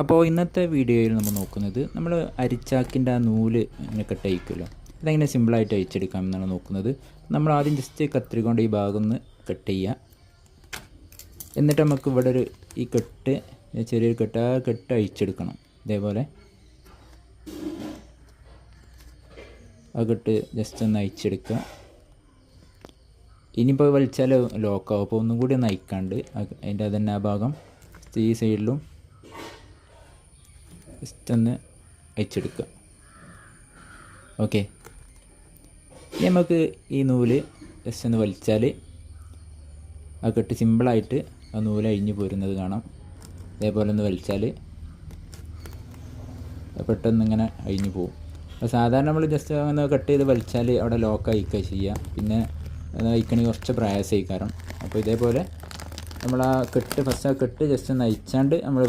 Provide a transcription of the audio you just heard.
അപ്പോൾ ഇന്നത്തെ വീഡിയോയിൽ നമ്മൾ നോക്കുന്നത് നമ്മൾ അരിച്ചാക്കിന്റെ ആ നൂൽ ഇങ്ങനെ കട്ട് അയക്കുമല്ലോ അതെങ്ങനെ സിമ്പിളായിട്ട് അയച്ചെടുക്കാം എന്നാണ് നോക്കുന്നത്. നമ്മൾ ആദ്യം ജസ്റ്റ് കത്രിക കൊണ്ട് ഈ ഭാഗം ഒന്ന് കട്ട് ചെയ്യുക. എന്നിട്ട് നമുക്ക് ഇവിടെ ഒരു ഈ കെട്ട് ചെറിയൊരു കെട്ട് ആ കെട്ട് അഴിച്ചെടുക്കണം. ഇതേപോലെ. ആ കെട്ട് ജസ്റ്റ് ഒന്ന് അയച്ചെടുക്കുക ഇനിയിപ്പോൾ വലിച്ചാൽ ലോക്കാവും അപ്പോൾ ഒന്നും കൂടി ഒന്ന് അയക്കാണ്ട് അതിന്റെ തന്നെ ആ ഭാഗം ഈ സൈഡിലും ജസ്റ്റ് ഒന്ന് അയച്ചെടുക്കുക ഓക്കെ ഇനി നമുക്ക് ഈ നൂൽ ജസ്റ്റ് ഒന്ന് വലിച്ചാൽ ആ കെട്ട് സിമ്പിളായിട്ട് ആ നൂൽ അഴിഞ്ഞു പോരുന്നത് കാണാം. അതേപോലെ ഒന്ന് വലിച്ചാൽ പെട്ടെന്ന് ഇങ്ങനെ അഴിഞ്ഞു പോകും അപ്പോൾ സാധാരണ നമ്മൾ ജസ്റ്റ് അങ്ങനെ കട്ട് ചെയ്ത് വലിച്ചാൽ അവിടെ ലോക്ക് അയക്കുക ചെയ്യുക പിന്നെ അയക്കണമെങ്കിൽ കുറച്ച് പ്രയാസമായി കാരണം. അപ്പോൾ ഇതേപോലെ നമ്മൾ ആ കെട്ട് ഫസ്റ്റ് ആ കെട്ട് ജസ്റ്റ് ഒന്ന് അയച്ചാണ്ട് നമ്മൾ